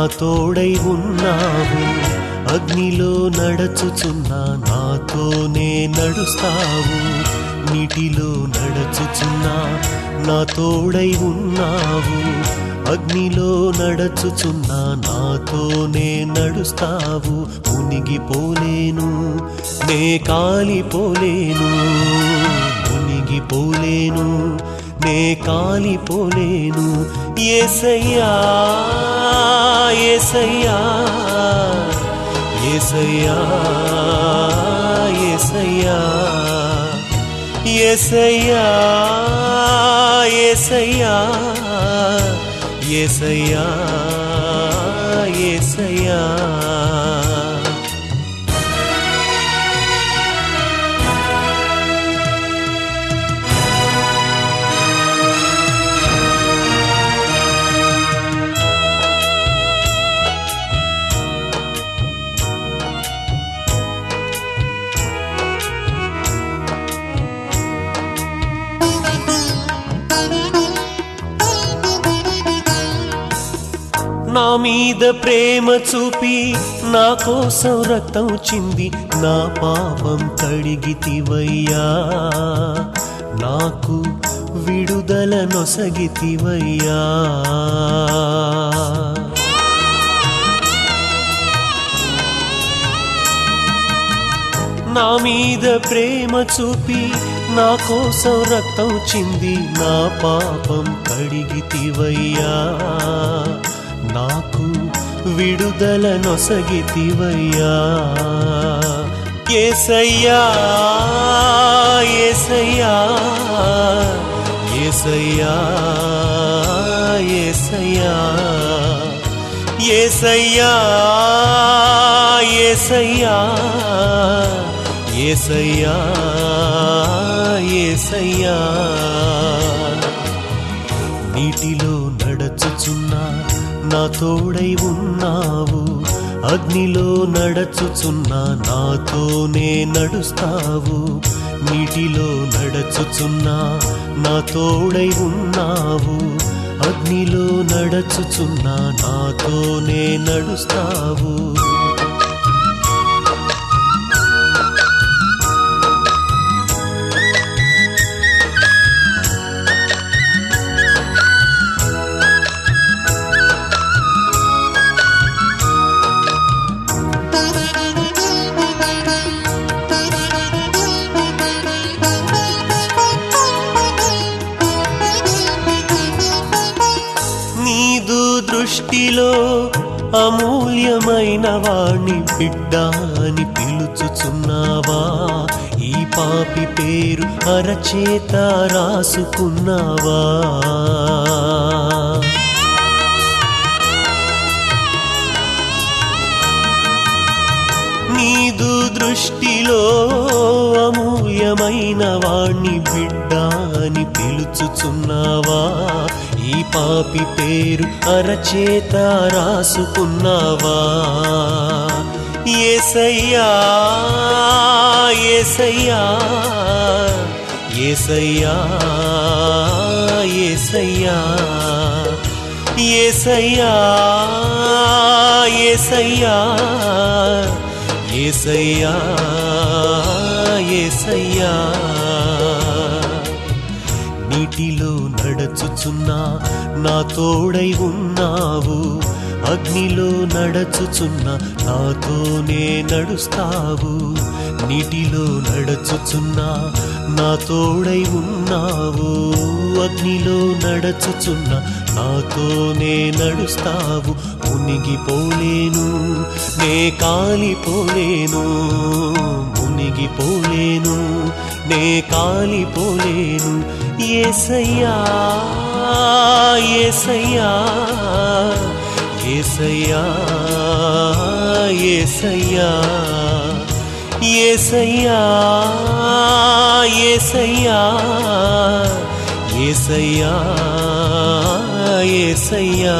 నా తోడై ఉన్నావు. అగ్నిలో నడచుచున్నా నాతోనే నడుస్తావు. నీటిలో నడచుచున్నా నా తోడై ఉన్నావు. అగ్నిలో నడచుచున్నా నాతోనే నడుస్తావు. మునిగిపోలేను నే కాలిపోలేను. మునిగిపోలేను నే కాలిపోలేను. ఏసయ్యా ఏసయ్యా ఏసయ్యా ఏసయ్యా ఏసయ్యా ఏసయ్యా ఏసయ్యా ఏసయ్యా. నా మీద ప్రేమ చూపి నా కోసం రక్తం చింది నా పాపం కడిగితివయ్యా. నాకు విడుదల నొసగితివయ్యా. నా మీద ప్రేమ చూపి నా కోసం రక్తం చింది నా పాపం కడిగితివయ్యా. నాకు విడుదల నొసగితివయ్యా. ఏసయ్యా ఏసయ్యా ఏసయ్యా ఏసయ్యా ఏసయ్యా ఏసయ్యా ఏసయ్యా ఏసయ్యా. నీటిలో నడచుచున్నా నా తోడై ఉన్నావు. అగ్నిలో నడచుచున్నా నాతోనే నడుస్తావు. నీటిలో నడచుచున్నా నా తోడై ఉన్నావు. అగ్నిలో నడచుచున్నా నాతోనే నడుస్తావు. నీలో అమూల్యమైన వాణ్ణి బిడ్డ అని పిలుచుచున్నావా? ఈ పాపి పేరు అరచేత రాసుకున్నావా? నీదు దృష్టిలో ప్రియమైన వాణ్ణి బిడ్డ అని పిలుచుచున్నావా? ఈ పాపి పేరు అరచేత రాసుకున్నావా? ఏసయ్యా ఏసయ్యా ఏసయ్యా ఏసయ్యా ఏసయ్యా ఏసయ్యా ఏసయ్యా. ఏసయ్యా నీటిలో నడచుచున్నా నా తోడై ఉన్నావు. అగ్నిలో నడచుచున్న నాతోనే నడుస్తావు. నీటిలో నడచుచున్నా నా తోడై ఉన్నావు. అగ్నిలో నడచుచున్న నాతోనే నడుస్తావు. మునిగిపోలేను నే కాలిపోలేను. మునిగిపోలేను నే కాలిపోలేను. ఏసయ్యా ఏసయ్యా ఏసయ్యా ఏసయ్యా ఏసయ్యా ఏసయ్యా ఏసయ్యా ఏసయ్యా.